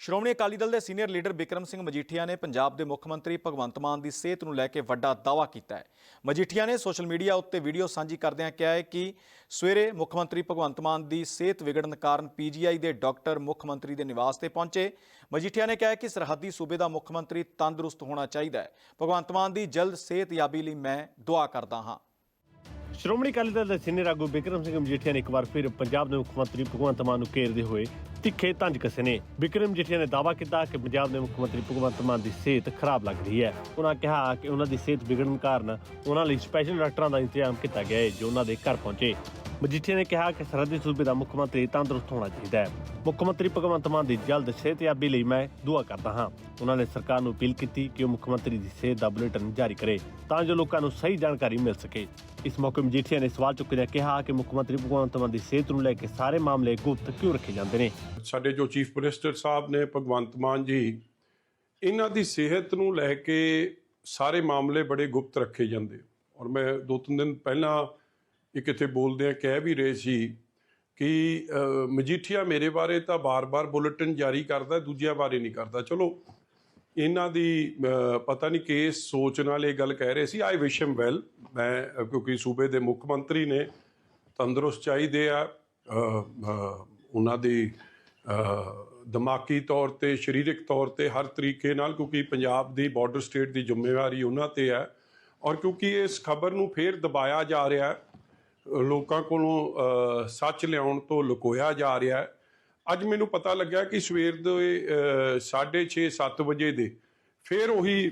ਸ਼੍ਰੋਮਣੀ ਅਕਾਲੀ ਦਲ ਦੇ senior leader Bikram Singh Majithia ਨੇ ਪੰਜਾਬ ਦੇ ਮੁੱਖ ਮੰਤਰੀ ਭਗਵੰਤ ਮਾਨ ਦੀ ਸਿਹਤ ਨੂੰ ਲੈ ਕੇ ਵੱਡਾ ਦਾਅਵਾ ਕੀਤਾ ਹੈ। ਮਜੀਠੀਆ ਨੇ ਸੋਸ਼ਲ ਮੀਡੀਆ ਉੱਤੇ ਵੀਡੀਓ ਸਾਂਝੀ ਕਰਦਿਆਂ ਕਿਹਾ ਹੈ ਕਿ ਸਵੇਰੇ ਮੁੱਖ ਮੰਤਰੀ ਭਗਵੰਤ ਮਾਨ ਦੀ ਸਿਹਤ ਵਿਗੜਨ ਕਾਰਨ ਪੀਜੀਆਈ ਦੇ ਡਾਕਟਰ ਮੁੱਖ ਮੰਤਰੀ ਦੇ ਨਿਵਾਸ ਤੇ ਪਹੁੰਚੇ। ਮਜੀਠੀਆ ਨੇ ਕਿਹਾ ਕਿ ਸਰਹੱਦੀ ਸੂਬੇ ਦਾ ਮੁੱਖ ਮੰਤਰੀ ਤੰਦਰੁਸਤ ਹੋਣਾ ਚਾਹੀਦਾ ਹੈ। ਭਗਵੰਤ ਮਾਨ ਦੀ ਜਲਦ ਸਿਹਤਯਾਬੀ ਲਈ ਮੈਂ ਦੁਆ ਕਰਦਾ ਹਾਂ। ਸ਼੍ਰੋਮਣੀ ਅਕਾਲੀ ਦਲ ਦੇ ਸੀਨੀਅਰ ਆਗੂ ਬਿਕਰਮ ਸਿੰਘ ਮਜੀਠੀਆ ਨੇ ਇੱਕ ਵਾਰ ਫਿਰ ਪੰਜਾਬ ਦੇ ਮੁੱਖ ਮੰਤਰੀ ਭਗਵੰਤ ਮਾਨ ਨੂੰ ਘੇਰਦੇ ਹੋਏ ਤਿੱਖੇ ਤੰਜ ਕੱਸੇ ਨੇ। ਬਿਕਰਮ ਮਜੀਠੀਆ ਨੇ ਦਾਅਵਾ ਕੀਤਾ ਕਿ ਪੰਜਾਬ ਦੇ ਮੁੱਖ ਮੰਤਰੀ ਭਗਵੰਤ ਮਾਨ ਦੀ ਸਿਹਤ ਖਰਾਬ ਲੱਗ ਰਹੀ ਹੈ। ਉਹਨਾਂ ਕਿਹਾ ਕਿ ਉਹਨਾਂ ਦੀ ਸਿਹਤ ਵਿਗੜਨ ਕਾਰਨ ਉਹਨਾਂ ਲਈ ਸਪੈਸ਼ਲ ਡਾਕਟਰਾਂ ਦਾ ਇੰਤਜ਼ਾਮ ਕੀਤਾ ਗਿਆ ਹੈ, ਜੋ ਉਹਨਾਂ ਦੇ ਘਰ ਪਹੁੰਚੇ। ਮਜੀਠੀਆ ਨੇ ਕਿਹਾ ਕਿ ਸਰਹੱਦੀ ਸੂਬੇ ਦਾ ਮੁੱਖ ਮੰਤਰੀ ਤੰਦਰੁਸਤ ਹੋਣਾ ਚਾਹੀਦਾ ਹੈ। ਮੁੱਖ ਮੰਤਰੀ ਭਗਵੰਤ ਮਾਨ ਦੀ ਜਲਦ ਸਿਹਤਯਾਬੀ ਲਈ ਮੈਂ ਦੁਆ ਕਰਦਾ ਹਾਂ। ਉਹਨਾਂ ਨੇ ਸਰਕਾਰ ਨੂੰ ਅਪੀਲ ਕੀਤੀ ਕਿ ਉਹ ਮੁੱਖ ਮੰਤਰੀ ਦੀ ਸਿਹਤ ਦਾ ਬੁਲੇਟਿਨ ਜਾਰੀ ਕਰੇ ਤਾਂ ਜੋ ਲੋਕਾਂ ਨੂੰ ਸਹੀ ਜਾਣਕਾਰੀ ਮਿਲ ਸਕੇ। ਇਸ ਮੌਕੇ ਮਜੀਠੀਆ ਨੇ ਸਵਾਲ ਚੁੱਕਦਿਆਂ ਕਿਹਾ ਕਿ ਮੁੱਖ ਮੰਤਰੀ ਭਗਵੰਤ ਮਾਨ ਦੀ ਸਿਹਤ ਨੂੰ ਲੈ ਕੇ ਸਾਰੇ ਮਾਮਲੇ ਗੁਪਤ ਕਿਉਂ ਰੱਖੇ ਜਾਂਦੇ ਨੇ? ਸਾਡੇ ਜੋ ਚੀਫ ਮਿਨਿਸਟਰ ਸਾਹਿਬ ਨੇ ਭਗਵੰਤ ਮਾਨ ਜੀ, ਇਹਨਾਂ ਦੀ ਸਿਹਤ ਨੂੰ ਲੈ ਕੇ ਸਾਰੇ ਮਾਮਲੇ ਬੜੇ ਗੁਪਤ ਰੱਖੇ ਜਾਂਦੇ। ਔਰ ਮੈਂ ਦੋ ਤਿੰਨ ਦਿਨ ਪਹਿਲਾਂ ਇੱਕ ਇੱਥੇ ਬੋਲਦੇ ਆ, ਕਹਿ ਵੀ ਰਹੇ ਸੀ ਕਿ ਮਜੀਠੀਆ ਮੇਰੇ ਬਾਰੇ ਤਾਂ ਬਾਰ-ਬਾਰ ਬੁਲੇਟਿਨ ਜਾਰੀ ਕਰਦਾ, ਦੂਜਿਆਂ ਬਾਰੇ ਨਹੀਂ ਕਰਦਾ। ਚਲੋ, ਇਹਨਾਂ ਦੀ ਪਤਾ ਨਹੀਂ ਕਿਸ ਸੋਚ ਨਾਲ ਇਹ ਗੱਲ ਕਹਿ ਰਹੇ ਸੀ। ਆਈ ਵਿਸ਼ ਹਿਮ ਵੈਲ ਮੈਂ ਕਿਉਂਕਿ ਸੂਬੇ ਦੇ ਮੁੱਖ ਮੰਤਰੀ ਨੇ ਤੰਦਰੁਸਤ ਚਾਹੀਦੇ ਆ ਉਹਨਾਂ ਦੀ ਦਿਮਾਗੀ ਤੌਰ ਤੇ, ਸਰੀਰਕ ਤੌਰ ਤੇ ਹਰ ਤਰੀਕੇ ਨਾਲ, ਕਿਉਂਕਿ ਪੰਜਾਬ ਦੀ ਬਾਰਡਰ ਸਟੇਟ ਦੀ ਜ਼ਿੰਮੇਵਾਰੀ ਉਹਨਾਂ ਤੇ ਹੈ ਔਰ ਕਿਉਂਕਿ ਇਸ ਖਬਰ ਨੂੰ ਫੇਰ ਦਬਾਇਆ ਜਾ ਰਿਹਾ ਲੋਕਾਂ ਕੋਲੋਂ ਸੱਚ ਲਿਆਉਣ ਤੋਂ ਲੁਕੋਇਆ ਜਾ ਰਿਹਾ ਹੈ। ਅੱਜ ਮੈਨੂੰ ਪਤਾ ਲੱਗਿਆ ਕਿ ਸਵੇਰ ਦੇ 6:30 7 ਵਜੇ ਦੇ ਫਿਰ ਉਹੀ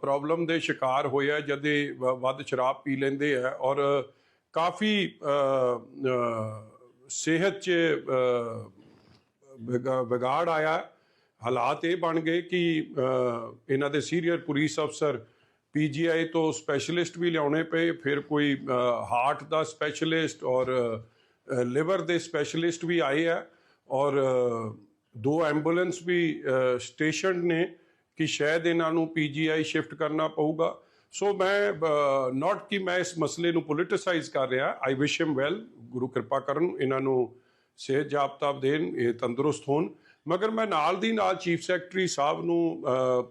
ਪ੍ਰੋਬਲਮ ਦੇ ਸ਼ਿਕਾਰ ਹੋਇਆ ਜਦੇ ਵ- ਵੱਧ ਸ਼ਰਾਬ ਪੀ ਲੈਂਦੇ ਆ ਔਰ ਕਾਫੀ ਸਿਹਤ 'ਚ ਅਹ, ਵਿਗਾੜ ਆਇਆ। ਹਾਲਾਤ ਇਹ ਬਣ ਗਏ ਕਿ ਇਹਨਾਂ ਦੇ ਸੀਨੀਅਰ ਪੁਲਿਸ ਅਫਸਰ ਪੀਜੀਆਈ ਤੋਂ ਸਪੈਸ਼ਲਿਸਟ ਵੀ ਲਿਆਉਣੇ ਪਏ, ਫਿਰ ਕੋਈ ਹਾਰਟ ਦਾ ਸਪੈਸ਼ਲਿਸਟ ਔਰ ਲਿਵਰ ਦੇ ਸਪੈਸ਼ਲਿਸਟ ਵੀ ਆਏ ਆ ਔਰ ਦੋ ਐਂਬੂਲੈਂਸ ਵੀ ਸਟੇਸ਼ਨ ਨੇ ਕਿ ਸ਼ਾਇਦ ਇਹਨਾਂ ਨੂੰ ਪੀਜੀਆਈ ਸ਼ਿਫਟ ਕਰਨਾ ਪਊਗਾ। ਸੋ ਮੈਂ ਨਾਟ ਕਿ ਮੈਂ ਇਸ ਮਸਲੇ ਨੂੰ ਪੋਲਿਟਿਸਾਈਜ਼ ਕਰ ਰਿਹਾ ਆਈ ਵਿਸ਼ ਹਿਮ ਵੈਲ ਗੁਰੂ ਕਿਰਪਾ ਕਰਨ, ਇਹਨਾਂ ਨੂੰ ਸਿਹਤ ਜਾਬਤਾ ਦੇਣ, ਇਹ ਤੰਦਰੁਸਤ ਹੋਣ। ਮਗਰ ਮੈਂ ਨਾਲ ਦੀ ਨਾਲ ਚੀਫ ਸੈਕਟਰੀ ਸਾਹਿਬ ਨੂੰ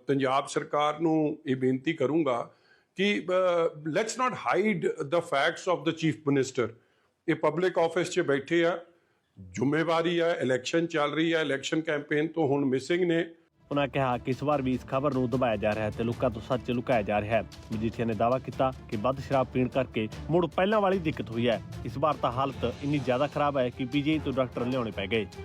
ਪੰਜਾਬ ਸਰਕਾਰ ਨੂੰ ਇਹ ਬੇਨਤੀ ਕਰੂੰਗਾ ਕਿ let's not hide the facts of the chief minister ਇਹ ਪਬਲਿਕ ਆਫਿਸ 'ਚ ਬੈਠੇ ਆ, ਜ਼ਿੰਮੇਵਾਰੀ ਹੈ ਇਲੈਕਸ਼ਨ ਚੱਲ ਰਹੀ ਹੈ ਇਲੈਕਸ਼ਨ ਕੈਂਪੇਨ ਤੋਂ ਹੁਣ ਮਿਸਿੰਗ ਨੇ। ਉਹਨਾਂ ਕਿਹਾ ਕਿ ਇਸ ਵਾਰ ਵੀ ਇਸ ਖਬਰ ਨੂੰ ਦਬਾਇਆ ਜਾ ਰਿਹਾ ਹੈ ਤੇ ਲੋਕਾਂ ਤੋਂ ਸੱਚ ਲੁਕਾਇਆ ਜਾ ਰਿਹਾ ਹੈ। ਮਜੀਠੀਆ ਨੇ ਦਾਅਵਾ ਕੀਤਾ ਕਿ ਵੱਧ ਸ਼ਰਾਬ ਪੀਣ ਕਰਕੇ ਮੁੜ ਪਹਿਲਾਂ ਵਾਲੀ ਦਿੱਕਤ ਹੋਈ ਹੈ। ਇਸ ਵਾਰ ਤਾਂ ਹਾਲਤ ਇੰਨੀ ਜ਼ਿਆਦਾ ਖਰਾਬ ਹੈ ਕਿ ਪੀਜੀਆਈ ਤੋਂ ਡਾਕਟਰ ਲਿਆਉਣੇ ਪੈ ਗਏ।